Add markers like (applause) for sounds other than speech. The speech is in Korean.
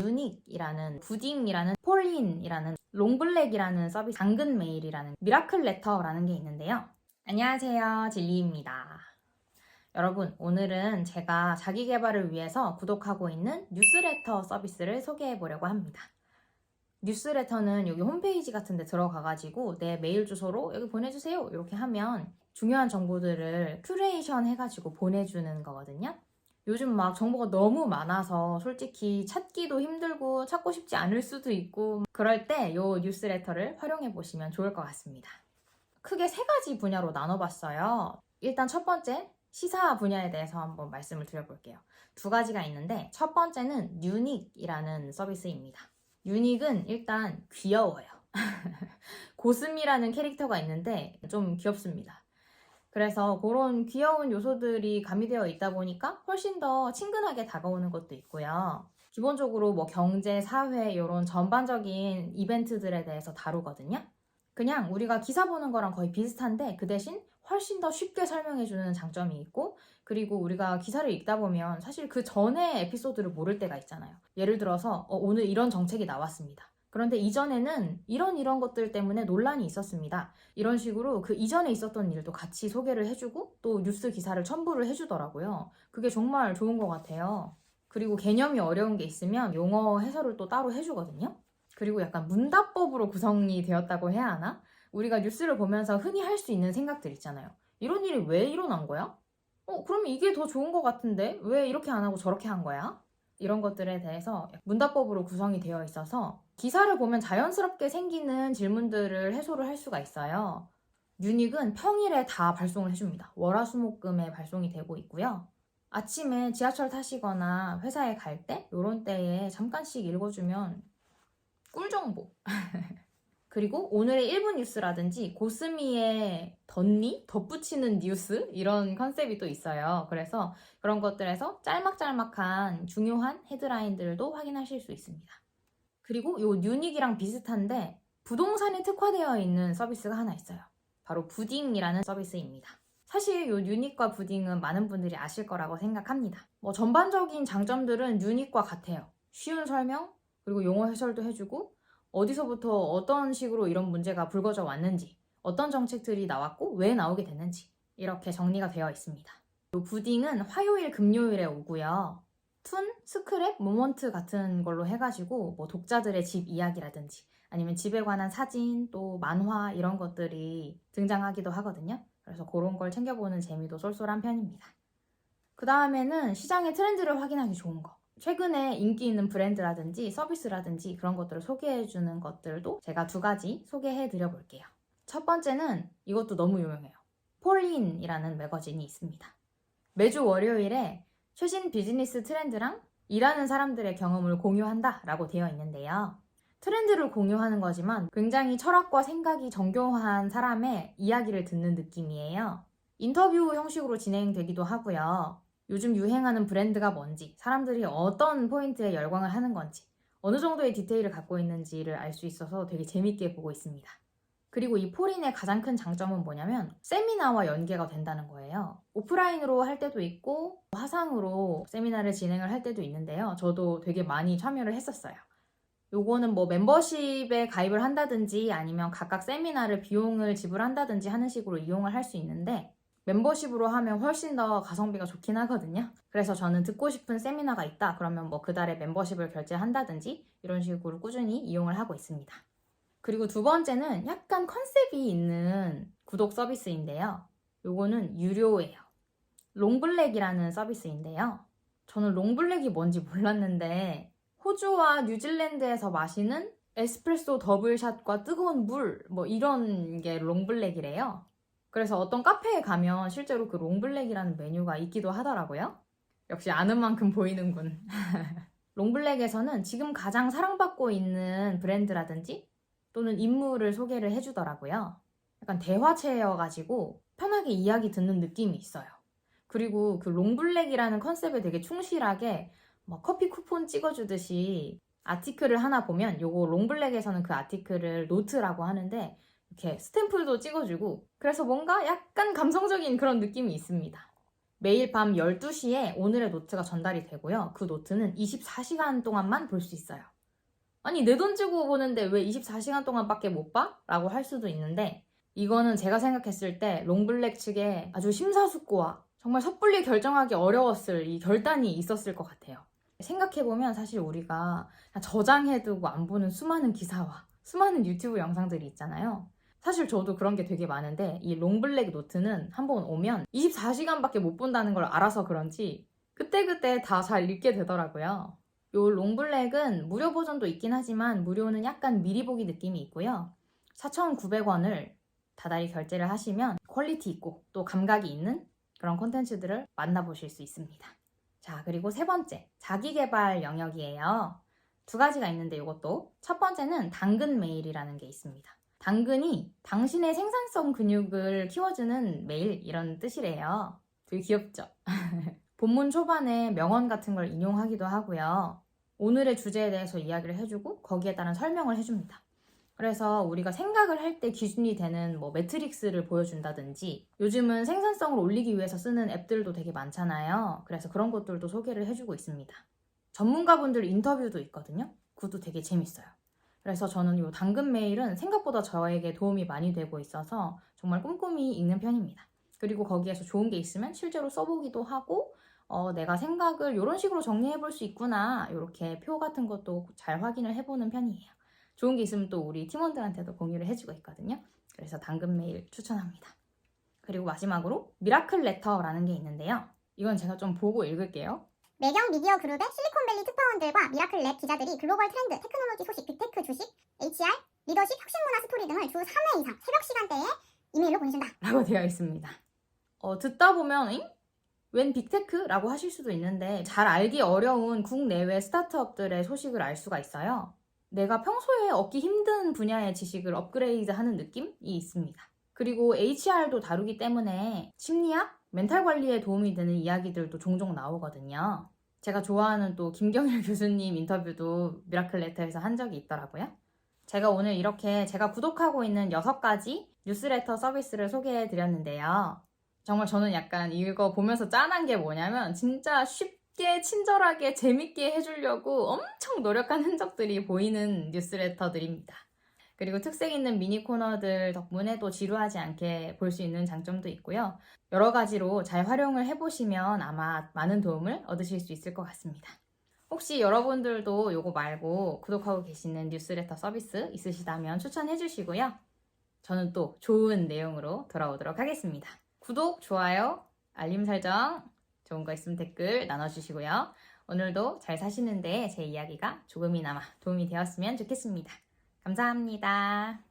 유닉이라는 부딩이라는 폴린이라는 롱블랙이라는 서비스 당근 메일이라는 미라클 레터라는 게 있는데요. 안녕하세요. 진리입니다. 여러분, 오늘은 제가 자기 개발을 위해서 구독하고 있는 뉴스레터 서비스를 소개해 보려고 합니다. 뉴스레터는 여기 홈페이지 같은 데 들어가가지고 내 메일 주소로 여기 보내주세요. 이렇게 하면 중요한 정보들을 큐레이션 해가지고 보내주는 거거든요. 요즘 막 정보가 너무 많아서 솔직히 찾기도 힘들고 찾고 싶지 않을 수도 있고 그럴 때이 뉴스레터를 활용해 보시면 좋을 것 같습니다. 크게 세 가지 분야로 나눠봤어요. 일단 첫 번째 시사 분야에 대해서 한번 말씀을 드려볼게요. 두 가지가 있는데 첫 번째는 유닉이라는 서비스입니다. 유닉은 일단 귀여워요. (laughs) 고슴이라는 캐릭터가 있는데 좀 귀엽습니다. 그래서 그런 귀여운 요소들이 가미되어 있다 보니까 훨씬 더 친근하게 다가오는 것도 있고요. 기본적으로 뭐 경제, 사회 이런 전반적인 이벤트들에 대해서 다루거든요. 그냥 우리가 기사 보는 거랑 거의 비슷한데 그 대신 훨씬 더 쉽게 설명해주는 장점이 있고 그리고 우리가 기사를 읽다 보면 사실 그 전에 에피소드를 모를 때가 있잖아요. 예를 들어서 어, 오늘 이런 정책이 나왔습니다. 그런데 이전에는 이런 이런 것들 때문에 논란이 있었습니다. 이런 식으로 그 이전에 있었던 일도 같이 소개를 해주고 또 뉴스 기사를 첨부를 해주더라고요. 그게 정말 좋은 것 같아요. 그리고 개념이 어려운 게 있으면 용어 해설을 또 따로 해주거든요. 그리고 약간 문답법으로 구성이 되었다고 해야 하나? 우리가 뉴스를 보면서 흔히 할 수 있는 생각들 있잖아요. 이런 일이 왜 일어난 거야? 어, 그럼 이게 더 좋은 것 같은데? 왜 이렇게 안 하고 저렇게 한 거야? 이런 것들에 대해서 문답법으로 구성이 되어 있어서 기사를 보면 자연스럽게 생기는 질문들을 해소를 할 수가 있어요. 유닉은 평일에 다 발송을 해줍니다. 월화수목금에 발송이 되고 있고요. 아침에 지하철 타시거나 회사에 갈 때, 요런 때에 잠깐씩 읽어주면 꿀정보. (laughs) 그리고 오늘의 1분 뉴스라든지 고스미의 덧니? 덧붙이는 뉴스? 이런 컨셉이 또 있어요. 그래서 그런 것들에서 짤막짤막한 중요한 헤드라인들도 확인하실 수 있습니다. 그리고 요 뉴닉이랑 비슷한데 부동산에 특화되어 있는 서비스가 하나 있어요. 바로 부딩이라는 서비스입니다. 사실 요 유닉과 부딩은 많은 분들이 아실 거라고 생각합니다. 뭐 전반적인 장점들은 유닉과 같아요. 쉬운 설명, 그리고 용어 해설도 해주고 어디서부터 어떤 식으로 이런 문제가 불거져 왔는지, 어떤 정책들이 나왔고 왜 나오게 됐는지 이렇게 정리가 되어 있습니다. 요 부딩은 화요일, 금요일에 오고요. 툰, 스크랩, 모먼트 같은 걸로 해가지고 뭐 독자들의 집 이야기라든지 아니면 집에 관한 사진, 또 만화 이런 것들이 등장하기도 하거든요. 그래서 그런 걸 챙겨보는 재미도 쏠쏠한 편입니다. 그 다음에는 시장의 트렌드를 확인하기 좋은 거. 최근에 인기 있는 브랜드라든지 서비스라든지 그런 것들을 소개해주는 것들도 제가 두 가지 소개해드려 볼게요. 첫 번째는 이것도 너무 유명해요. 폴린이라는 매거진이 있습니다. 매주 월요일에 최신 비즈니스 트렌드랑 일하는 사람들의 경험을 공유한다 라고 되어 있는데요. 트렌드를 공유하는 거지만 굉장히 철학과 생각이 정교한 사람의 이야기를 듣는 느낌이에요. 인터뷰 형식으로 진행되기도 하고요. 요즘 유행하는 브랜드가 뭔지, 사람들이 어떤 포인트에 열광을 하는 건지, 어느 정도의 디테일을 갖고 있는지를 알 수 있어서 되게 재밌게 보고 있습니다. 그리고 이 포린의 가장 큰 장점은 뭐냐면 세미나와 연계가 된다는 거예요. 오프라인으로 할 때도 있고 화상으로 세미나를 진행을 할 때도 있는데요. 저도 되게 많이 참여를 했었어요. 요거는 뭐 멤버십에 가입을 한다든지 아니면 각각 세미나를 비용을 지불한다든지 하는 식으로 이용을 할 수 있는데 멤버십으로 하면 훨씬 더 가성비가 좋긴 하거든요. 그래서 저는 듣고 싶은 세미나가 있다. 그러면 뭐 그 달에 멤버십을 결제한다든지 이런 식으로 꾸준히 이용을 하고 있습니다. 그리고 두 번째는 약간 컨셉이 있는 구독 서비스인데요. 요거는 유료예요. 롱블랙이라는 서비스인데요. 저는 롱블랙이 뭔지 몰랐는데 호주와 뉴질랜드에서 마시는 에스프레소 더블샷과 뜨거운 물, 뭐 이런 게 롱블랙이래요. 그래서 어떤 카페에 가면 실제로 그 롱블랙이라는 메뉴가 있기도 하더라고요. 역시 아는 만큼 보이는군. (laughs) 롱블랙에서는 지금 가장 사랑받고 있는 브랜드라든지 또는 인물을 소개를 해주더라고요. 약간 대화체여가지고 편하게 이야기 듣는 느낌이 있어요. 그리고 그 롱블랙이라는 컨셉에 되게 충실하게 뭐 커피 쿠폰 찍어주듯이 아티클을 하나 보면 요거 롱블랙에서는 그 아티클을 노트라고 하는데 이렇게 스탬플도 찍어주고 그래서 뭔가 약간 감성적인 그런 느낌이 있습니다. 매일 밤 12시에 오늘의 노트가 전달이 되고요. 그 노트는 24시간 동안만 볼 수 있어요. 아니, 내 돈 주고 보는데 왜 24시간 동안밖에 못 봐? 라고 할 수도 있는데, 이거는 제가 생각했을 때 롱블랙 측에 아주 심사숙고와 정말 섣불리 결정하기 어려웠을 이 결단이 있었을 것 같아요. 생각해보면 사실 우리가 저장해두고 안 보는 수많은 기사와 수많은 유튜브 영상들이 있잖아요. 사실 저도 그런 게 되게 많은데 이 롱블랙 노트는 한번 오면 24시간밖에 못 본다는 걸 알아서 그런지 그때그때 다 잘 읽게 되더라고요. 요 롱블랙은 무료 버전도 있긴 하지만 무료는 약간 미리 보기 느낌이 있고요. 4,900원을 다달이 결제를 하시면 퀄리티 있고 또 감각이 있는 그런 콘텐츠들을 만나보실 수 있습니다. 자, 그리고 세 번째, 자기개발 영역이에요. 두 가지가 있는데 이것도 첫 번째는 당근 메일이라는 게 있습니다. 당근이 당신의 생산성 근육을 키워주는 메일 이런 뜻이래요. 되게 귀엽죠? (laughs) 본문 초반에 명언 같은 걸 인용하기도 하고요. 오늘의 주제에 대해서 이야기를 해주고 거기에 따른 설명을 해줍니다. 그래서 우리가 생각을 할 때 기준이 되는 뭐 매트릭스를 보여준다든지 요즘은 생산성을 올리기 위해서 쓰는 앱들도 되게 많잖아요. 그래서 그런 것들도 소개를 해주고 있습니다. 전문가분들 인터뷰도 있거든요. 그것도 되게 재밌어요. 그래서 저는 이 당근 메일은 생각보다 저에게 도움이 많이 되고 있어서 정말 꼼꼼히 읽는 편입니다. 그리고 거기에서 좋은 게 있으면 실제로 써보기도 하고 어, 내가 생각을 이런 식으로 정리해 볼 수 있구나 이렇게 표 같은 것도 잘 확인을 해보는 편이에요. 좋은 게 있으면 또 우리 팀원들한테도 공유를 해주고 있거든요. 그래서 당근 메일 추천합니다. 그리고 마지막으로 미라클 레터라는 게 있는데요. 이건 제가 좀 보고 읽을게요. 매경 미디어 그룹의 실리콘밸리 특파원들과 미라클 랩 기자들이 글로벌 트렌드, 테크놀로지 소식, 빅테크 주식, HR, 리더십, 혁신문화 스토리 등을 주 3회 이상 새벽 시간대에 이메일로 보내준다. 라고 되어 있습니다. 어, 듣다 보면 잉? 웬 빅테크? 라고 하실 수도 있는데 잘 알기 어려운 국내외 스타트업들의 소식을 알 수가 있어요. 내가 평소에 얻기 힘든 분야의 지식을 업그레이드 하는 느낌이 있습니다. 그리고 HR도 다루기 때문에 심리학, 멘탈 관리에 도움이 되는 이야기들도 종종 나오거든요. 제가 좋아하는 또 김경일 (laughs) 교수님 인터뷰도 미라클 레터에서 한 적이 있더라고요. 제가 오늘 이렇게 제가 구독하고 있는 6가지 뉴스레터 서비스를 소개해 드렸는데요. 정말 저는 약간 이거 보면서 짠한 게 뭐냐면 진짜 쉽게 친절하게 재밌게 해주려고 엄청 노력한 흔적들이 보이는 뉴스레터들입니다. 그리고 특색 있는 미니 코너들 덕분에 또 지루하지 않게 볼 수 있는 장점도 있고요. 여러 가지로 잘 활용을 해보시면 아마 많은 도움을 얻으실 수 있을 것 같습니다. 혹시 여러분들도 이거 말고 구독하고 계시는 뉴스레터 서비스 있으시다면 추천해 주시고요. 저는 또 좋은 내용으로 돌아오도록 하겠습니다. 구독, 좋아요, 알림 설정, 좋은 거 있으면 댓글 나눠주시고요. 오늘도 잘 사시는데 제 이야기가 조금이나마 도움이 되었으면 좋겠습니다. 감사합니다.